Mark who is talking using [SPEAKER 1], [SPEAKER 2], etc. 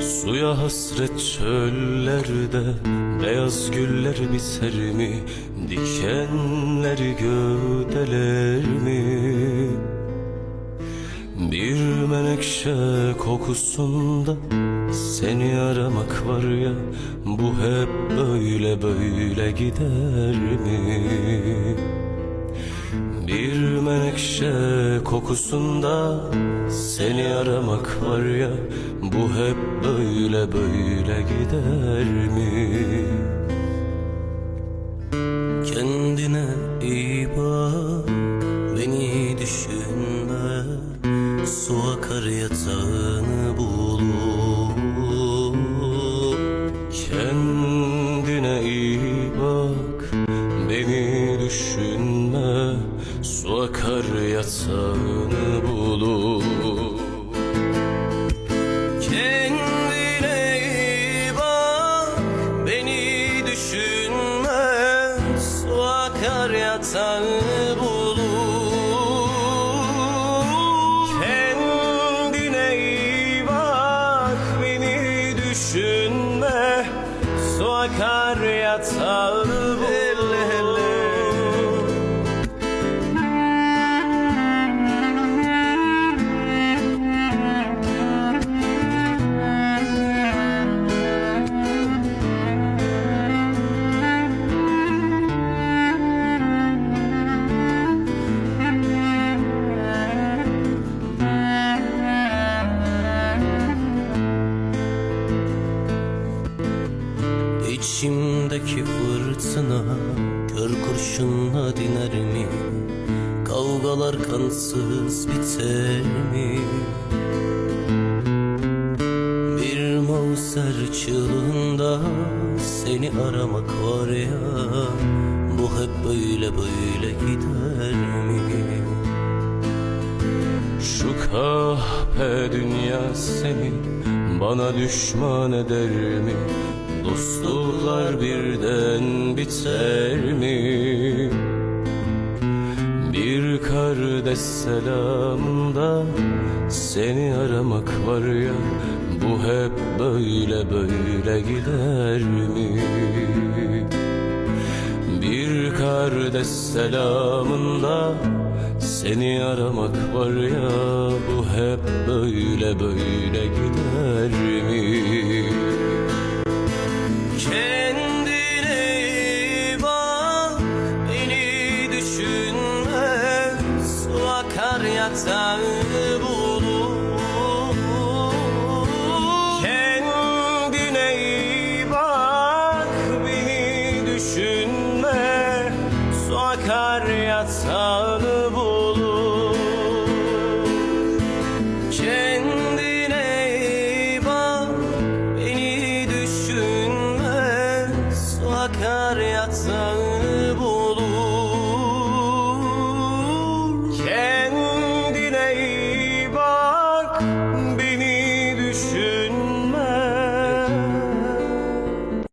[SPEAKER 1] Suya hasret çöllerde Beyaz güller biter mi? Dikenleri gövdeler mi? Bir menekşe kokusunda Seni aramak var ya Bu hep böyle böyle gider mi? Bir menekşe kokusunda seni aramak var ya Bu hep böyle böyle gider mi? Kendine iyi bak Beni düşünme Su akar yatağını bulur Kendine iyi bak Beni düşünme Su akar yatağını bulur. Kendine bak Beni düşünme Su akar yatağını bulur İçimdeki fırtına kör kurşunla diner mi? Kavgalar kansız biter mi? Bir mavser çığlığında seni aramak var ya Bu hep böyle böyle gider mi? Şu kahpe dünya seni bana düşman eder mi? Dostluklar birden biter mi? Bir kardeş selamında seni aramak var ya Bu hep böyle böyle gider mi? Bir kardeş selamında seni aramak var ya Bu hep böyle böyle gider mi? Kendine bak Beni düşünme Su akar yatağını bulur. Kendine bak Beni düşünme. Su akar akar yatağını